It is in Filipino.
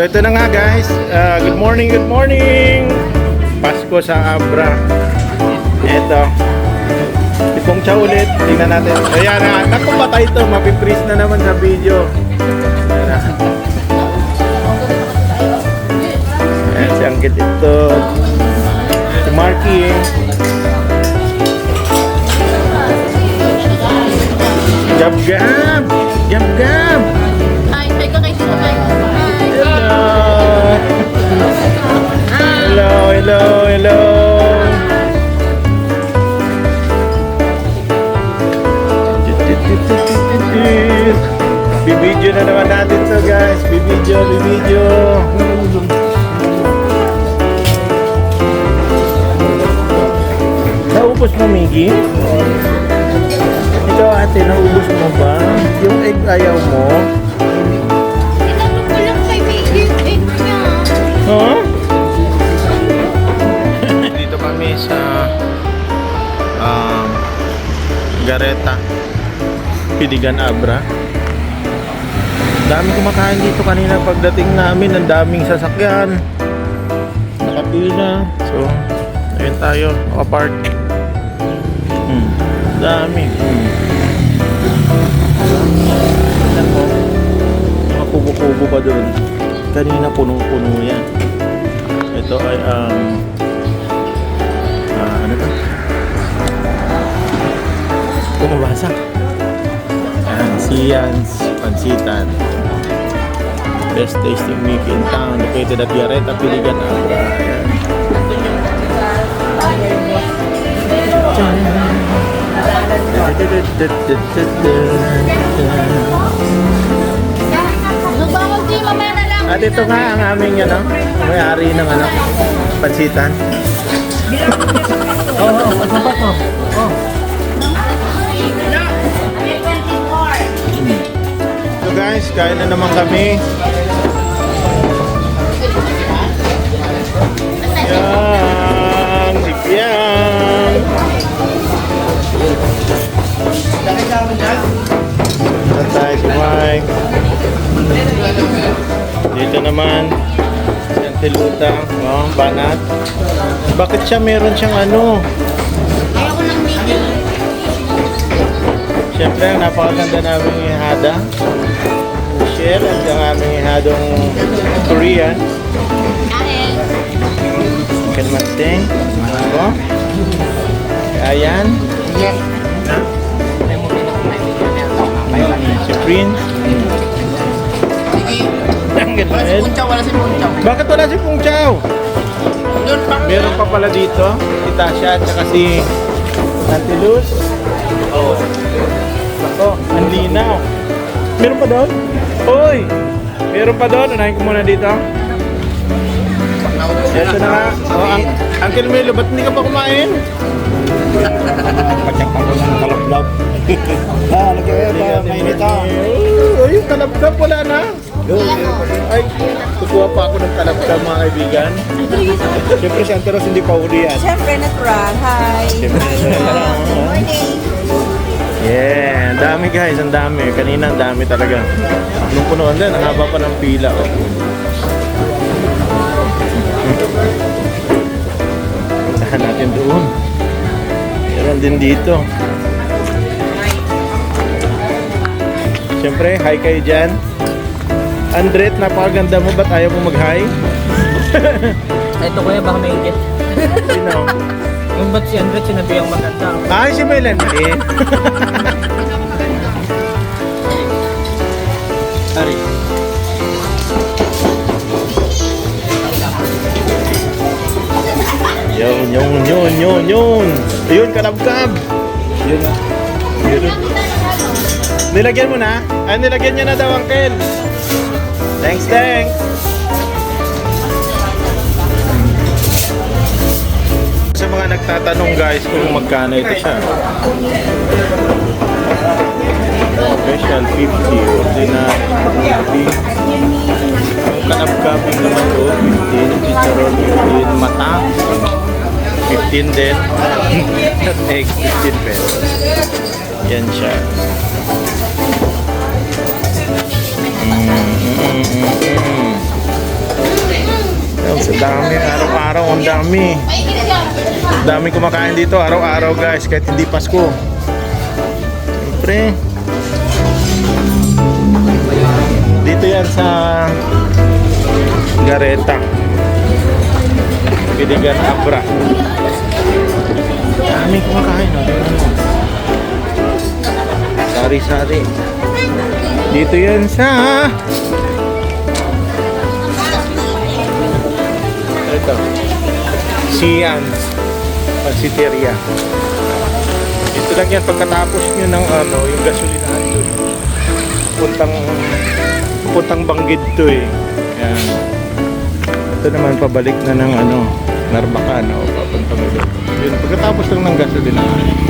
So ito na nga guys. Uh, good morning, good morning. Pasko sa Abra. Ito. Ipong chow ulit. Tingnan natin. Ayan na. Naku patay ito. Mapipris na naman sa video. Ayan na. Ayan si Anggit ito. Bibidyo. Naubos mo, Miggy? Ikaw ate, naubos mo ba? Yung egg ayaw mo? Tinanong ko lang kay Miggy yung egg niya. Huh? Dito kami sa um, Gareta Piligan Abra Dami kumakain dito kanina pagdating namin. Ang daming sasakyan. Nakapila So, ayun tayo. Nakapark. Hmm. Dami. Hmm. Mga kubo-kubo pa doon. Kanina punong-puno yan. Ito ay ang ah, Ano ba? Bumabasa Yan, Sians Pansitan Best tasting meat in town Located at Yareta, Piligan, Abra. At ito nga ang aming ano, may-ari ng ano, pansitan. Kain na naman kami. Yan, hipyan. Saan tayo kumain? Dito naman, si Antiluta, oh, banat. Bakit siya meron siyang ano? Ayoko ng Miggy. Siyempre, napakaganda naming ihada. Michelle at ang aming ihadong Korean. Kain. Kalmasting. Ano? Ayan. Yes. Si Prince. Ang ganda. Punchaw, wala si Punchaw. Bakit wala si Pung Chow? Doon pa. Meron pa pala dito. Si Tasha at saka si Auntie Luz. Oo. Ako, ang linaw. Meron pa doon? Hoy! Meron pa doon. Unahin ko muna dito. Ito na nga. Oh, ang, Uncle Melo, ba't hindi ka pa kumain? Pagyak ako ng kalablab. Ah, Hindi ba? ka Mainit ah. Oh, yung kalabkab wala na. Ay, kukuha pa ako ng kalabkab mga kaibigan. Siyempre si Ante Ros hindi pa uli yan. Siyempre, natural. Hi. Siyempre, Morning. Yeah, dami guys, ang dami. Kanina ang dami talaga. Nung punuan din, ang haba pa ng pila. Oh. Puntahan natin doon. Meron din dito. Siyempre, hi kayo dyan. Andret, napakaganda mo. Ba't ayaw mo mag-hi? Ito kuya, baka may ingit. Sino? Yung ba't si Andret sinabi ang maganda? Ay, si Melanie. Sorry. Yun, yun, yun, yun, yun. Ayun, kalabkab. Yun na. Yun. Nilagyan mo na? Ah, nilagyan niya na daw, Uncle. Thanks, thanks. Nagtatanong guys kung magkano ito siya. Special 50, ordinary 50. Kalabkabing naman to, 15. Chicharon 15. Mata, 15 din. At egg, 15 pesos. Yan siya. Mm, mm, mm, mm. Sa dami, araw-araw, ang dami. Dami kumakain dito, araw-araw guys, kahit hindi Pasko. Siyempre. Dito yan sa Gareta. Piligan Abra. Dami kumakain. Oh. Sari-sari. Dito yan sa ito Sian. Pansiteria. Ito lang yan pagkatapos nyo ng ano yung gasolinahan doon puntang puntang banggid to eh. Yan. Ito naman pabalik na ng ano Narbacan o papuntang ulo yun pagkatapos lang ng gasolinahan